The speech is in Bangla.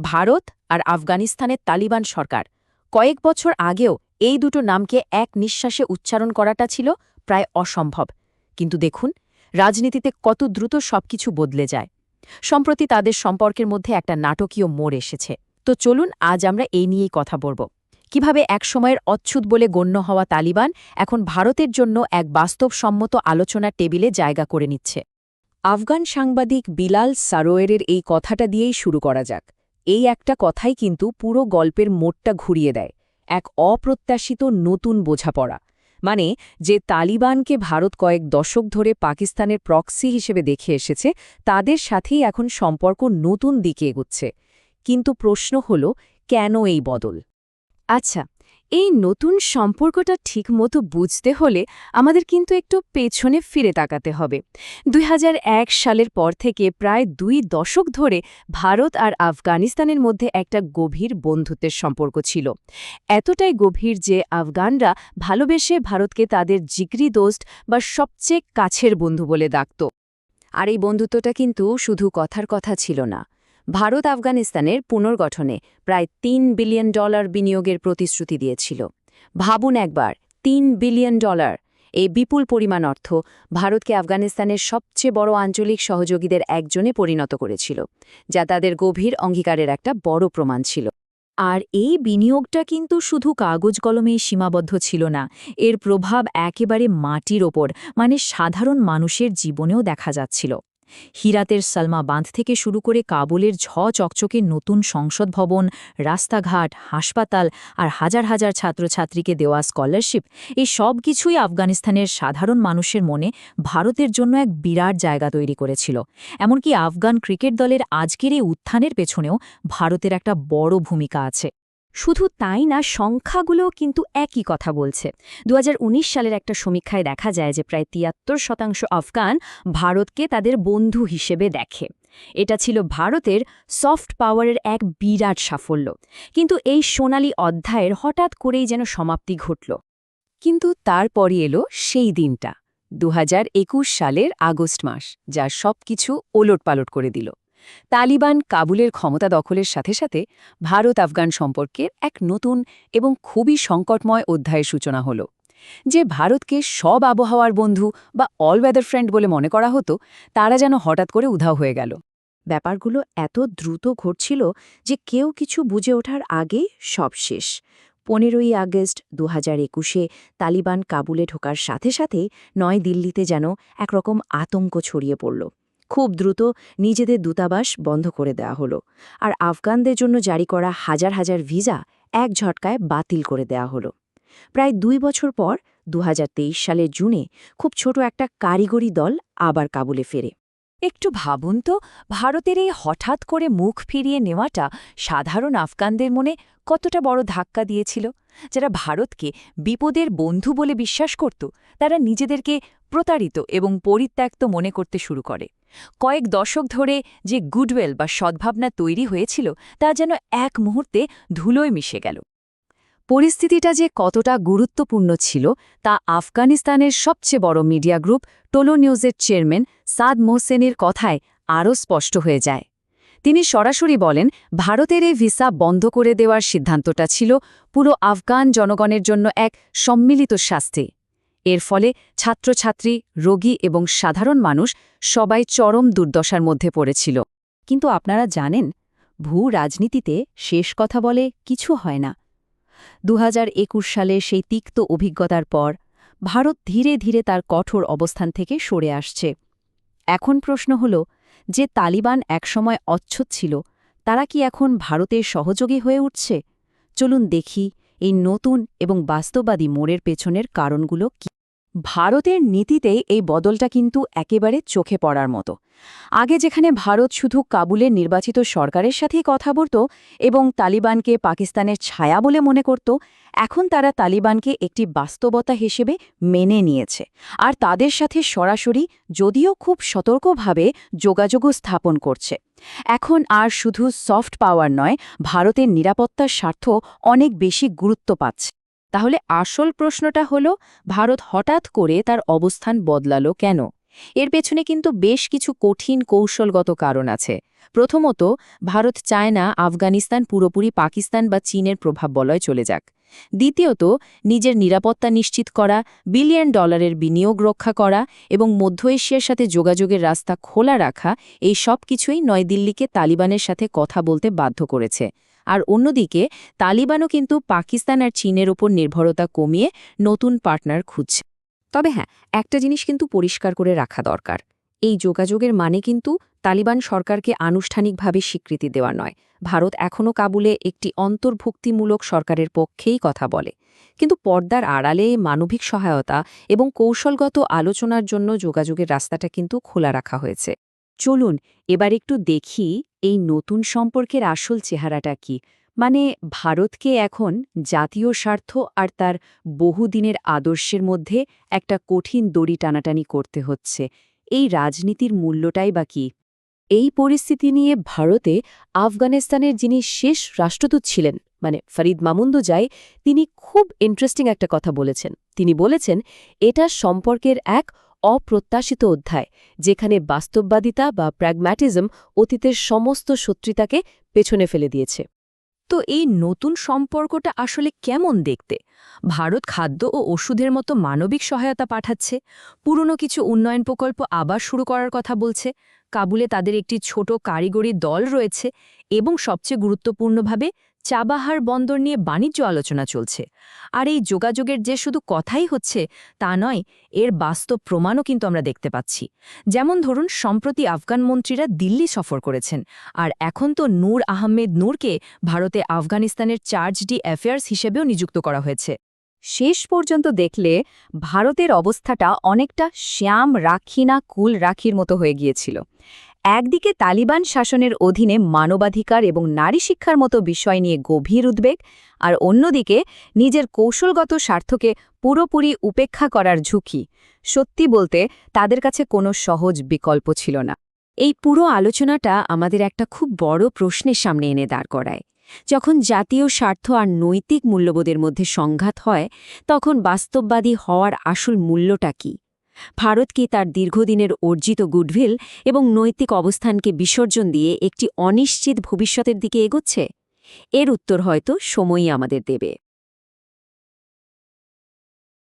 ভারত আর আফগানিস্তানের তালিবান সরকার। কয়েক বছর আগেও এই দুটো নামকে এক নিঃশ্বাসে উচ্চারণ করাটা ছিল প্রায় অসম্ভব। কিন্তু দেখুন, রাজনীতিতে কত দ্রুত সবকিছু বদলে যায়। সম্প্রতি তাদের সম্পর্কের মধ্যে একটা নাটকীয় মোড় এসেছে। তো চলুন আজ আমরা এই নিয়েই কথা বলব। কীভাবে একসময়ের অচ্ছুত বলে গণ্য হওয়া তালিবান এখন ভারতের জন্য এক বাস্তবসম্মত আলোচনার টেবিলে জায়গা করে নিচ্ছে। আফগান সাংবাদিক বিলাল সারোয়েরের এই কথাটা দিয়েই শুরু করা যাক। এই একটা কথাই কিন্তু পুরো গল্পের মোটটা ঘুরিয়ে দেয়, এক অপ্রত্যাশিত নতুন বোঝাপড়া। মানে যে তালিবানকে ভারত কয়েক দশক ধরে পাকিস্তানের প্রক্সি হিসেবে দেখে এসেছে, তাদের সাথেই এখন সম্পর্ক নতুন দিকে এগুচ্ছে। কিন্তু প্রশ্ন হল, কেন এই বদল? আচ্ছা এই নতুন সম্পর্কটা ঠিকমতো বুঝতে হলে আমাদের কিন্তু একটু পেছনে ফিরে তাকাতে হবে। দুই হাজার এক সালের পর থেকে প্রায় দুই দশক ধরে ভারত আর আফগানিস্তানের মধ্যে একটা গভীর বন্ধুত্বের সম্পর্ক ছিল। এতটাই গভীর যে আফগানরা ভালোবেসে ভারতকে তাদের জিগরি দোস্ত বা সবচেয়ে কাছের বন্ধু বলে ডাকত। আর এই বন্ধুত্বটা কিন্তু শুধু কথার কথা ছিল না। ভারত আফগানিস্তানের পুনর্গঠনে প্রায় তিন বিলিয়ন ডলার বিনিয়োগের প্রতিশ্রুতি দিয়েছিল। ভাবুন একবার, তিন বিলিয়ন ডলার, এই বিপুল পরিমাণ অর্থ ভারতকে আফগানিস্তানের সবচেয়ে বড় আঞ্চলিক সহযোগীদের একজনে পরিণত করেছিল, যা তাদের গভীর অঙ্গীকারের একটা বড় প্রমাণ ছিল। আর এই বিনিয়োগটা কিন্তু শুধু কাগজ কলমেই সীমাবদ্ধ ছিল না, এর প্রভাব একেবারে মাটির ওপর মানে সাধারণ মানুষের জীবনেও দেখা যাচ্ছিল। হিরাতের সালমা বাঁধ থেকে শুরু করে কাবুলের ঝ চকচকে নতুন সংসদ ভবন, রাস্তাঘাট, হাসপাতাল আর হাজার হাজার ছাত্রছাত্রীকে দেওয়া স্কলারশিপ, এই সব কিছুই আফগানিস্তানের সাধারণ মানুষের মনে ভারতের জন্য এক বিরাট জায়গা তৈরি করেছিল। এমনকি আফগান ক্রিকেট দলের আজকের এই উত্থানের পেছনেও ভারতের একটা বড় ভূমিকা আছে। শুধু তাই না সংখ্যাগুলো কিন্তু একই কথা বলছে। দু হাজার উনিশ সালের একটা সমীক্ষায় দেখা যায় যে প্রায় তিয়াত্তর শতাংশ আফগান ভারতকে তাদের বন্ধু হিসেবে দেখে। এটা ছিল ভারতের সফট পাওয়ারের এক বিরাট সাফল্য। কিন্তু এই সোনালি অধ্যায়ের হঠাৎ করেই যেন সমাপ্তি ঘটল। কিন্তু তারপরই এলো সেই দিনটা দু হাজার একুশ সালের আগস্ট মাস, যা সবকিছু ওলটপালট করে দিল। তালিবান কাবুলের ক্ষমতা দখলের সাথে সাথে ভারত আফগান সম্পর্কের এক নতুন এবং খুবই সংকটময় অধ্যায়ের সূচনা হল, যে ভারতকে সব আবহাওয়ার বন্ধু বা অল ওয়েদার ফ্রেন্ড বলে মনে করা হতো, তারা যেন হঠাৎ করে উধাও হয়ে গেল। ব্যাপারগুলো এত দ্রুত ঘটছিল যে কেউ কিছু বুঝে ওঠার আগেই সব শেষ। পনেরোই আগস্ট দু হাজার একুশে তালিবান কাবুলে ঢোকার সাথে সাথে নয় দিল্লিতে যেন একরকম আতঙ্ক ছড়িয়ে পড়ল। খুব দ্রুত নিজেদের দূতাবাস বন্ধ করে দেওয়া হলো। আর আফগানদের জন্য জারি করা হাজার হাজার ভিসা এক ঝটকায় বাতিল করে দেওয়া হলো। প্রায় দুই বছর পর দু হাজার তেইশ সালের জুনে খুব ছোট একটা কারিগরি দল আবার কাবুলে ফেরে। একটু ভাবুন তো, ভারতের এই হঠাৎ করে মুখ ফিরিয়ে নেওয়াটা সাধারণ আফগানদের মনে কতটা বড় ধাক্কা দিয়েছিল? যারা ভারতকে বিপদের বন্ধু বলে বিশ্বাস করত, তারা নিজেদেরকে প্রতারিত এবং পরিত্যক্ত মনে করতে শুরু করে। কয়েক দশক ধরে যে গুডওয়েল বা সদ্ভাবনা তৈরি হয়েছিল, তা যেন এক মুহূর্তে ধুলোয় মিশে গেল। পরিস্থিতিটা যে কতটা গুরুত্বপূর্ণ ছিল তা আফগানিস্তানের সবচেয়ে বড় মিডিয়া গ্রুপ টোলো নিউজের চেয়ারম্যান সাদ মোহসেনের কথায় আরও স্পষ্ট হয়ে যায়। তিনি সরাসরি বলেন, ভারতের এই ভিসা বন্ধ করে দেওয়ার সিদ্ধান্তটা ছিল পুরো আফগান জনগণের জন্য এক সম্মিলিত শাস্তি। এর ফলে ছাত্রছাত্রী, রোগী এবং সাধারণ মানুষ সবাই চরম দুর্দশার মধ্যে পড়েছিল। কিন্তু আপনারা জানেন ভূ রাজনীতিতে শেষ কথা বলে কিছু হয় না। দুহাজার একুশ সালে সেই তিক্ত অভিজ্ঞতার পর ভারত ধীরে ধীরে তার কঠোর অবস্থান থেকে সরে আসছে। এখন প্রশ্ন হল, যে তালিবান একসময় অচ্ছদ ছিল, তারা কি এখন ভারতের সহযোগী হয়ে উঠছে? চলুন দেখি এই নতুন এবং বাস্তবাদী মোড়ের পেছনের কারণগুলো কি? ভারতের নীতিতে এই বদলটা কিন্তু একেবারে চোখে পড়ার মতো। আগে যেখানে ভারত শুধু কাবুলের নির্বাচিত সরকারের সাথেই কথা বলত এবং তালিবানকে পাকিস্তানের ছায়া বলে মনে করত, এখন তারা তালিবানকে একটি বাস্তবতা হিসেবে মেনে নিয়েছে। আর তাদের সাথে সরাসরি যদিও খুব সতর্কভাবে যোগাযোগও স্থাপন করছে। এখন আর শুধু সফট পাওয়ার নয়, ভারতের নিরাপত্তার স্বার্থ অনেক বেশি গুরুত্ব পাচ্ছে। তাহলে আসল প্রশ্নটা হল, ভারত হঠাৎ করে তার অবস্থান বদলালো কেন? এর পেছনে কিন্তু বেশ কিছু কঠিন কৌশলগত কারণ আছে। প্রথমত, ভারত চায় না আফগানিস্তান পুরোপুরি পাকিস্তান বা চীনের প্রভাব বলয় চলে যাক। দ্বিতীয়ত, নিজের নিরাপত্তা নিশ্চিত করা, বিলিয়ন ডলারের বিনিয়োগ রক্ষা করা এবং মধ্য এশিয়ার সাথে যোগাযোগের রাস্তা খোলা রাখা এই সব কিছুই নয়দিল্লিকে তালিবানের সাথে কথা বলতে বাধ্য করেছে। আর অন্যদিকে, তালিবানও কিন্তু পাকিস্তান আর চীনের ওপর নির্ভরতা কমিয়ে নতুন পার্টনার খুঁজছে। তবে হ্যাঁ একটা জিনিস কিন্তু পরিষ্কার করে রাখা দরকার। এই যোগাযোগের মানে কিন্তু তালিবান সরকারকে আনুষ্ঠানিকভাবে স্বীকৃতি দেওয়া নয়। ভারত এখনও কাবুলে একটি অন্তর্ভুক্তিমূলক সরকারের পক্ষেই কথা বলে। কিন্তু পর্দার আড়ালে মানবিক সহায়তা এবং কৌশলগত আলোচনার জন্য যোগাযোগের রাস্তাটা কিন্তু খোলা রাখা হয়েছে। চলুন, এবার একটু দেখি এই নতুন সম্পর্কের আসল চেহারাটা কি। মানে ভারতকে এখন জাতীয় স্বার্থ আর তার বহুদিনের আদর্শের মধ্যে একটা কঠিন দড়ি টানাটানি করতে হচ্ছে। এই রাজনীতির মূল্যটাই বা কি? এই পরিস্থিতি নিয়ে ভারতে আফগানিস্তানের যিনি শেষ রাষ্ট্রদূত ছিলেন মানে ফরিদ মামুন্দজাই, তিনি খুব ইন্টারেস্টিং একটা কথা বলেছেন। তিনি বলেছেন, এটা সম্পর্কের এক অপ্রত্যাশিত অধ্যায়, যেখানে বাস্তববাদিতা বা প্র্যাগম্যাটিজম অতীতের সমস্ত শত্রিতাকে পেছনে ফেলে দিয়েছে। তো এই নতুন সম্পর্কটা আসলে কেমন দেখতে? ভারত খাদ্য ও ওষুধের মতো মানবিক সহায়তা পাঠাচ্ছে, পুরনো কিছু উন্নয়ন প্রকল্প আবার শুরু করার কথা বলছে, কাবুলে তাদের একটি ছোট কারিগরি দল রয়েছে এবং সবচেয়ে গুরুত্বপূর্ণভাবে চাবাহার বন্দর নিয়ে বাণিজ্য আলোচনা চলছে। আর এই যোগাযোগের যে শুধু কথাই হচ্ছে, তা নয়, এর বাস্তব প্রমাণও কিন্তু আমরা দেখতে পাচ্ছি। যেমন ধরুন, সম্প্রতি আফগান মন্ত্রীরা দিল্লি সফর করেছেন, আর এখন তো নূর আহমেদ নূরকে ভারতে আফগানিস্তানের চার্জ ডি অ্যাফেয়ার্স হিসেবেও নিযুক্ত করা হয়েছে। শেষ পর্যন্ত দেখলে, ভারতের অবস্থাটা অনেকটা শ্যাম রাখি না কুল রাখির মতো হয়ে গিয়েছিল। একদিকে তালিবান শাসনের অধীনে মানবাধিকার এবং নারী শিক্ষার মতো বিষয় নিয়ে গভীর উদ্বেগ, আর অন্যদিকে নিজের কৌশলগত স্বার্থকে পুরোপুরি উপেক্ষা করার ঝুঁকি। সত্যি বলতে, তাদের কাছে কোনো সহজ বিকল্প ছিল না। এই পুরো আলোচনাটা আমাদের একটা খুব বড় প্রশ্নের সামনে এনে দাঁড় করায়। যখন জাতীয় স্বার্থ আর নৈতিক মূল্যবোধের মধ্যে সংঘাত হয়, তখন বাস্তববাদী হওয়ার আসল মূল্যটা কি? ভারত কি তার দীর্ঘদিনের অর্জিত গুডভিল এবং নৈতিক অবস্থানকে বিসর্জন দিয়ে একটি অনিশ্চিত ভবিষ্যতের দিকে এগোচ্ছে? এর উত্তর হয়তো সময়ই আমাদের দেবে।